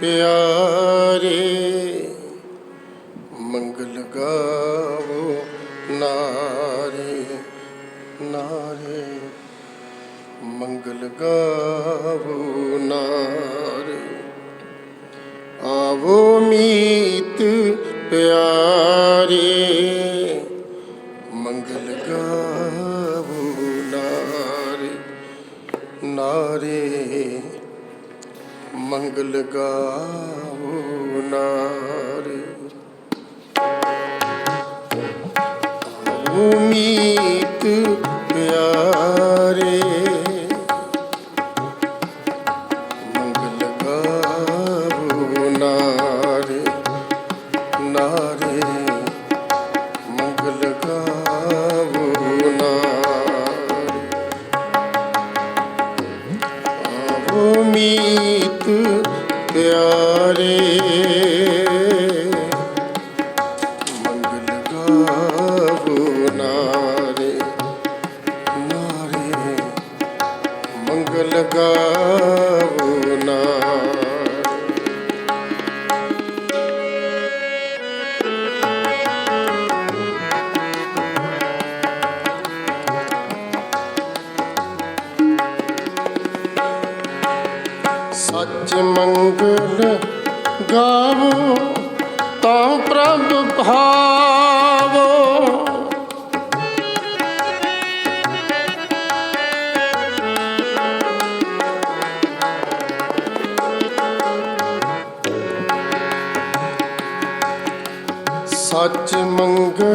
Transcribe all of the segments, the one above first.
ਪਿਆਰੇ ਮੰਗਲ ਗਾਵੋ ਨਾਰੇ ਨਾਰੇ ਮੰਗਲ ਗਾਵੋ ਨਾਰੇ। ਆਵੋ ਮੀਤ ਪਿਆਰੇ ਮੰਗਲ ਗਾਵੋ ਨਾਰੇ। ਆਵੋ ਸੱਚ ਮੰਗਲ ਗਾਵੋ ਤਾਂ ਪ੍ਰਭ ਭਾਵੋ। ਸੱਚ ਮੰਗਲ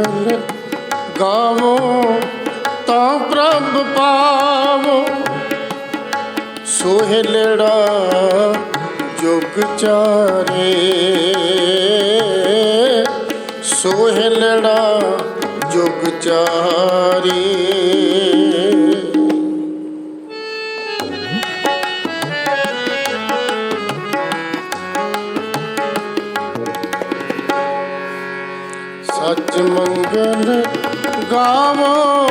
ਸੋਹਿਲੜਾ ਜੁਗ ਚਾਰੇ। ਸੋਹਿਲੜਾ ਜੁਗ ਚਾਰੇ। ਸੱਚ ਮੰਗਲ ਗਾਵੋ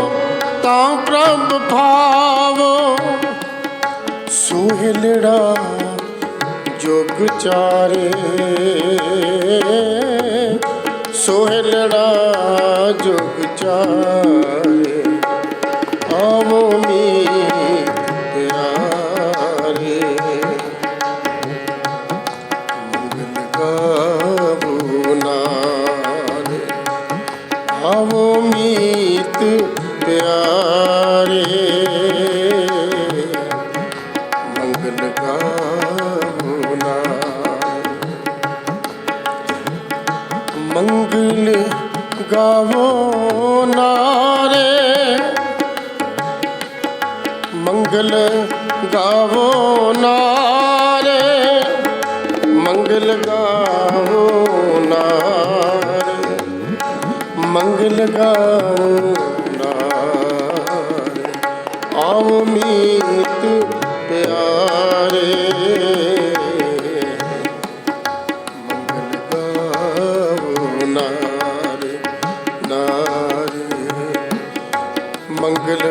ਤਾਂ ਪ੍ਰਭ ਭਾਵੋ। ਸੁਹਿਲੜਾ ਜੁਗ ਚਾਰੇ। ਸੁਹਿਲੜਾ ਜੁਗ ਚਾਰੇ। ਆਵੋ ਗਾਵੋ ਨਾਰੇ। ਮੰਗਲ ਗਾਵੋ ਨਾਰੇ। ਮੰਗਲ ਗਾਵੋ ਨਾਰੇ। ਮੰਗਲ ਗਾਵੋ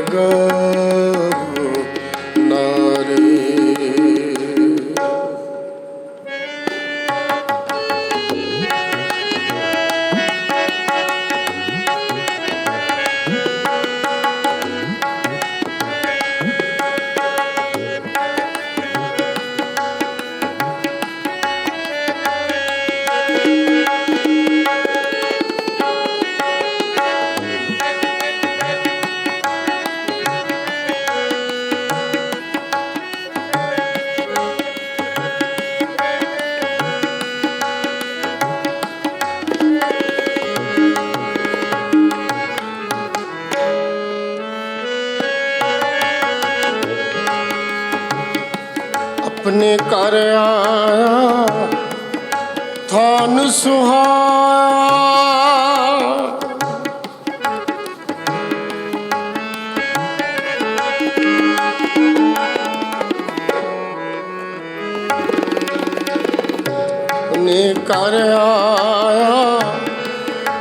ਮੰਗਲ ਘਰ ਆਇਆ ਥਾਨ ਸੁਹਾਇਆ ਨੇ ਘਰ ਆਇਆ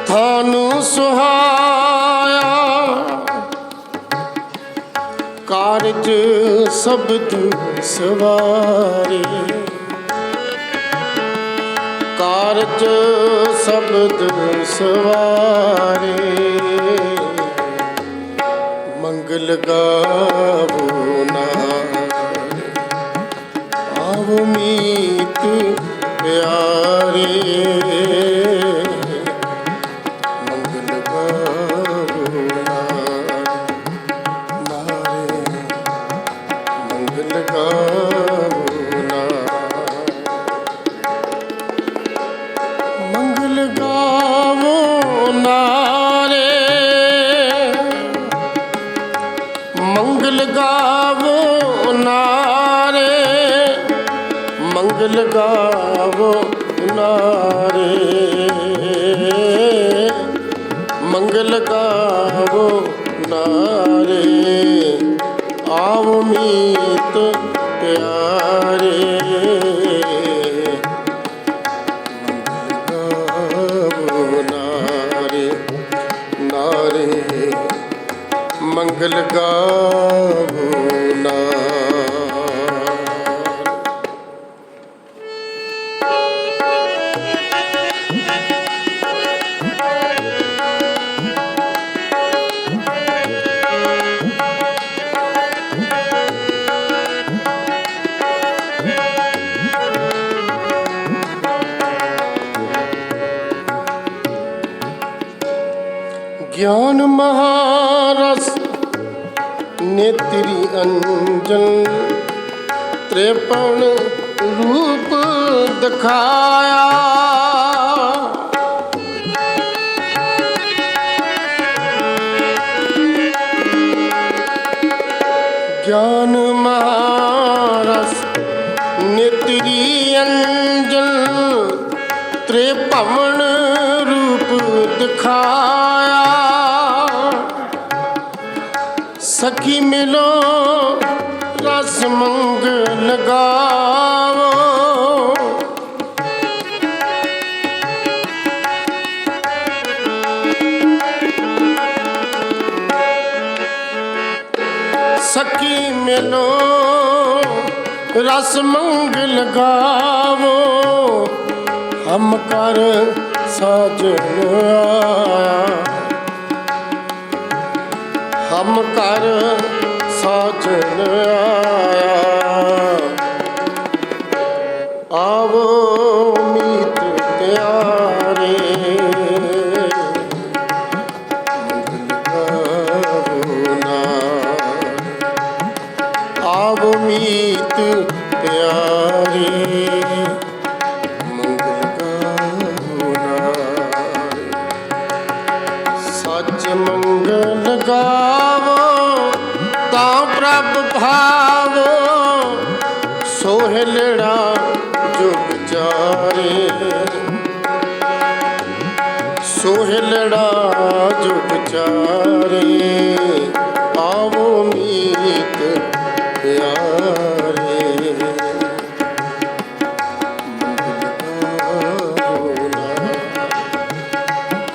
ਥਾਨੂ ਸੁਹਾਇਆ ਕਾਰਜ ਸਬਦ ਸਵਾਰੇ। ਕਾਰਜ ਸ਼ਬਦ ਸਵਾਰੇ। ਮੰਗਲ ਗਾਵੋ ਮੰਗਲ ਗਾਵੋ ਨਾਰੇ ਮੰਗਲ ਗਾਵੋ ਨਾਰੇ। ਮੰਗਲ ਗਾਵੋ ਨਾਰੇ ਆਵ ਮੀਤ ਪਿਆਰੇ। ਮੰਗਲ ਗਾਵੋ ਨਾਰੇ ਗਿਆਨ ਮਹਾਰਸ ਨੇਤਰੀ ਅੰਜਨ ਤ੍ਰਿਪਣ ਰੂਪ ਦਿਖਾਇਆ। ਗਿਆਨ ਮਹਾਰਸ ਨੇਤਰੀ ਅੰਜਨ ਤ੍ਰਿਭਵਨ ਰੂਪ ਦਿਖਾਇਆ। ਸਖੀ ਮਿਲੋ ਰਸ ਮੰਗ ਲਗਾਵੋ। ਸਖੀ ਮਿਲੋ ਰਸ ਮੰਗ ਲਗਾਵੋ। ਹਮ ਕਰ ਸਾਜਨ ਆਇਆ। ਹਮ ਕਰ ਸਾਜਨ ਆਇਆ। ਆਵੋ ਮੀਤ ਤਿਆਰੇ ਮੰਗਲ ਆਵੋ ਮੀਤ ਪਿਆਰੇ। ਸੋਹਲੜਾ ਜੁਗ ਚਾਰੇ। ਸੋਹਲੜਾ ਜੁਗ ਚਾਰੇ ਆਵੋ ਮੀਤ ਪਿਆਰੇ।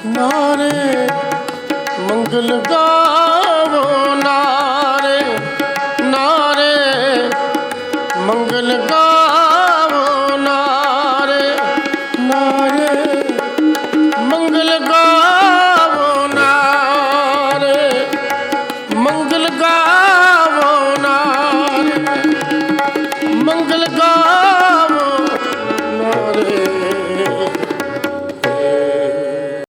ਨਾਰੇ ਮੰਗਲ मंगल गौ